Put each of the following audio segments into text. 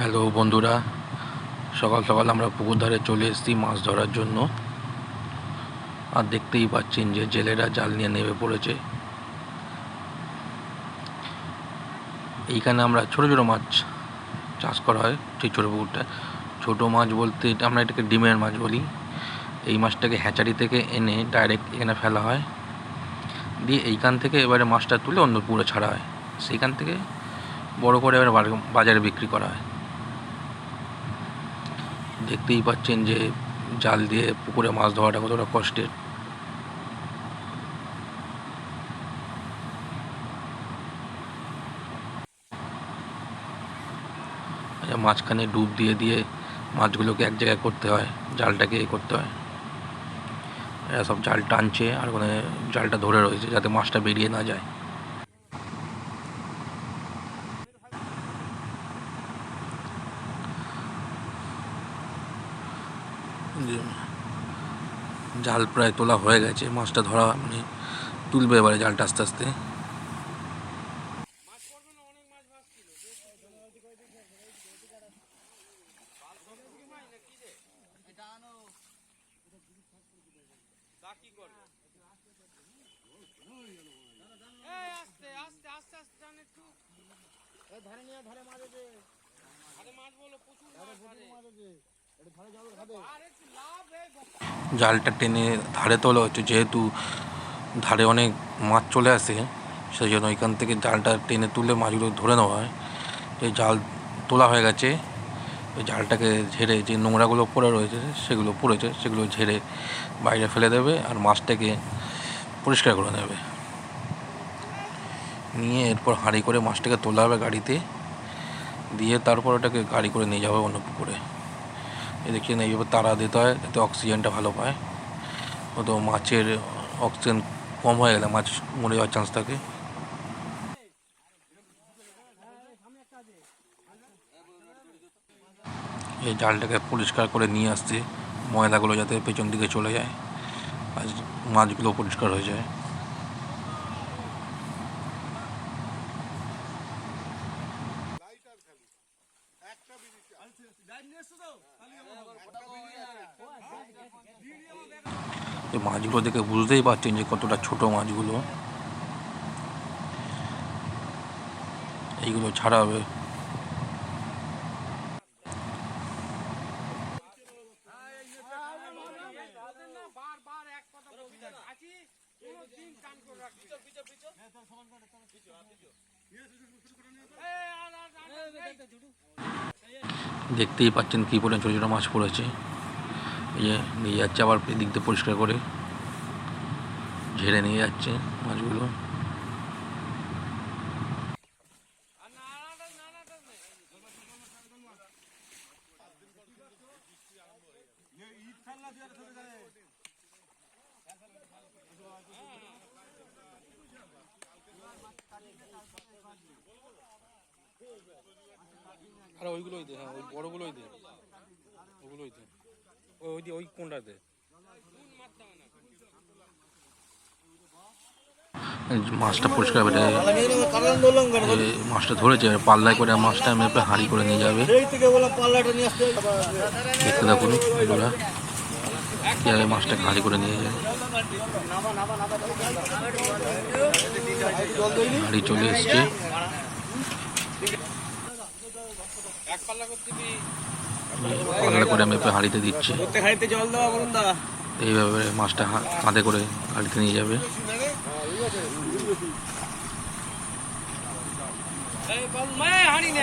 Hello বন্ধুরা, সকাল সকাল আমরা পুকুর ধারে চলে এসেছি মাছ ধরার জন্য। আর দেখতেই পাচ্ছেন যে জেলেরা জাল নিয়ে নেমে পড়েছে। এইখানে আমরা ছোট ছোট মাছ চাষ করা হয়, সেই ছোটো পুকুরটা। ছোটো মাছ বলতে এটা আমরা এটাকে ডিমের মাছ বলি। এই মাছটাকে হ্যাচারি থেকে এনে ডাইরেক্ট এখানে ফেলা হয়। দিয়ে এইখান থেকে এবারে মাছটা তুলে অন্য পুকুরে ছাড়া হয়। সেইখান থেকে বড় করে এবারে বাজারে বিক্রি করা হয়। দেখতেই পাচ্ছেন যে জাল দিয়ে পুকুরে মাছ ধরাটা কতটা কষ্টের। আচ্ছা, মাঝখানে ডুব দিয়ে দিয়ে মাছগুলোকে এক জায়গায় করতে হয় জালটাকে করতে হয়। এরা সব জাল টানছে আর ওখানে জালটা ধরে রয়েছে যাতে মাছটা বেরিয়ে না যায়। জাল প্রায় তোলা হয়ে গেছে, মাছটা ধরা মানে তুলবে এবারে জালটা আস্তে আস্তে। ধারে নিয়ে ধারে মারে আরে মাছ বলো, প্রচুর মাছ জালটা টেনে ধারে তোলা হচ্ছে, যেহেতু ধারে অনেক মাছ চলে আসে, সেই জন্য ওইখান থেকে জালটা টেনে তুলে মাছগুলো ধরে নেওয়া হয়। এই জাল তোলা হয়ে গেছে। ওই জালটাকে ঝেড়ে যে নোংরাগুলো পড়ে রয়েছে, সেগুলো পড়েছে, সেগুলো ঝেড়ে বাইরে ফেলে দেবে আর মাছটাকে পরিষ্কার করে নেবে। নিয়ে এরপর হাঁড়ি করে মাছটাকে তোলা হবে গাড়িতে, দিয়ে তারপর ওটাকে গাড়ি করে নিয়ে যাবে অন্য পুকুরে। এই দেখছেন এইভাবে তারা দিতে হয়, যাতে অক্সিজেনটা ভালো পায়। ও তো মাছের অক্সিজেন কম হয়ে গেলে, মাছ মরে যাওয়ার চান্স থাকে। এই জালটাকে পরিষ্কার করে নিয়ে আসতে ময়লাগুলো যাতে পেছন দিকে চলে যায়, আর মাছগুলো পরিষ্কার হয়ে যায়। মাছগুলো দেখে বুঝতেই পারছেন যে কতটা ছোট মাছগুলো। এইগুলো ছাড়া হবে। দেখতেই পাচ্ছেন কী পরিমাণ ছোটো ছোটো মাছ পড়েছে। এই যে নিয়ে যাচ্ছে আবার এদিক দিয়ে পরিষ্কার করে ঝেড়ে নিয়ে যাচ্ছে মাছগুলো। ওইগুলোই দে হ্যাঁ ওই বড়গুলোই দে। ওগুলোই দে। ওই ওই ওই কোনটা দে? মাছটা পরিষ্কার মাছটা ধরেছে, পাল্লায় করে মাছটা মেপে হাঁড়ি করে নিয়ে যাবে। দেখতে মাছটাকে হাঁড়ি করে নিয়ে যায়। হাঁড়ি চলে এসছে। পাল্লা করে মেপে হাঁড়িতে দিচ্ছে। জল দেওয়া এইভাবে মাছটা হা- কাঁধে করে হাঁড়িতে নিয়ে যাবে। এই বল মে হানি নে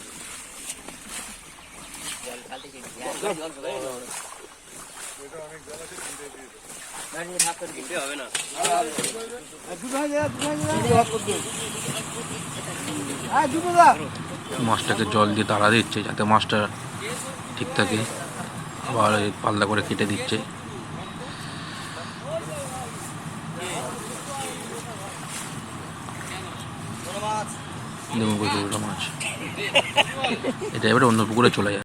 মাছটাকে জল দিয়ে তাড়া দিচ্ছে যাতে মাছটা ঠিক থাকে। আবার পাল্লা করে কেটে দিচ্ছে। মাছ। এটা এবারে অন্য পুকুরে চলে যায়।